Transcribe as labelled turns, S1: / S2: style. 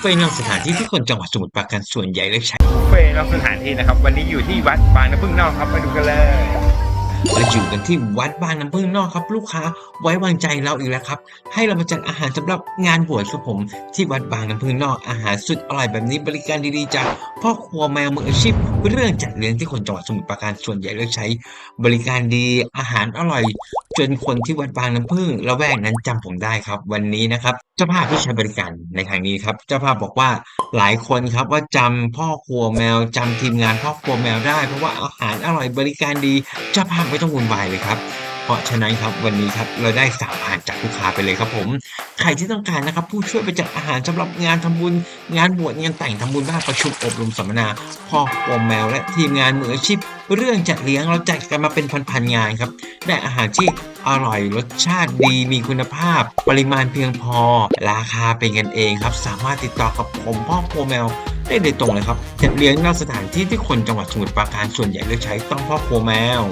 S1: เฟ่ต์นอกสถานที่ที่คนจังหวัดสมุทรปราการส่วนใหญ่เลือกใช้
S2: เฟ่ต์นอกสถานที่นะครับ วันนี้อยู่ที่วัดบางน้ำพึ่งนอกครับมาดูกันเลย
S1: เราอยู่กันที่วัดบางน้ำพึ่งนอกครับ ลูกค้าไว้วางใจเราอีกแล้วครับ ให้เรามาจัดอาหารสำหรับงานบวชครับผมที่วัดบางน้ำพึ่งนอกอาหารสุดอร่อยแบบนี้บริการดีๆจากพ่อครัวแมวมืออาชีพเรื่องจัดเลี้ยงที่คนจังหวัดสมุทรปราการส่วนใหญ่เลือกใช้ บริการดีอาหารอร่อย จนคนที่วัดบางน้ำพึ่งละแวกนั้นจำผมได้ครับ วันนี้นะครับเจ้าภาพที่ใช้บริการในครั้งนี้ครับเจ้าภาพบอกว่าหลายคนครับว่าจำพ่อครัวแมวจำทีมงานพ่อครัวแมวได้ เพราะว่าอาหารอร่อยบริการดีเจ้าภาพไม่ต้องวุ่นวายเลยครับ เพราะฉะนั้นครับวันนี้ครับเราได้สามผ่านจากลูกค้าไปเลยครับผม ใครที่ต้องการนะครับ ผู้ช่วยไปจัดอาหารสำหรับงานทำบุญ งานบวชงานแต่งทำบุญบ้านประชุมอบรมสัมมนาพ่อครัวแมวและทีมงานมืออาชีพเรื่องจัดเลี้ยงเราจัดกันมาเป็นพันๆงานครับได้อาหารที่อร่อยรสชาติดีมีคุณภาพ ปริมาณเพียงพอ ราคาเป็นกันเองครับ สามารถติดต่อกับผมพ่อครัวแมวได้โดยตรงเลยครับจัดเลี้ยงนอกสถานที่ที่คนจังหวัดสมุทรปราการส่วนใหญ่เลือกใช้ต้องพ่อครัวแมว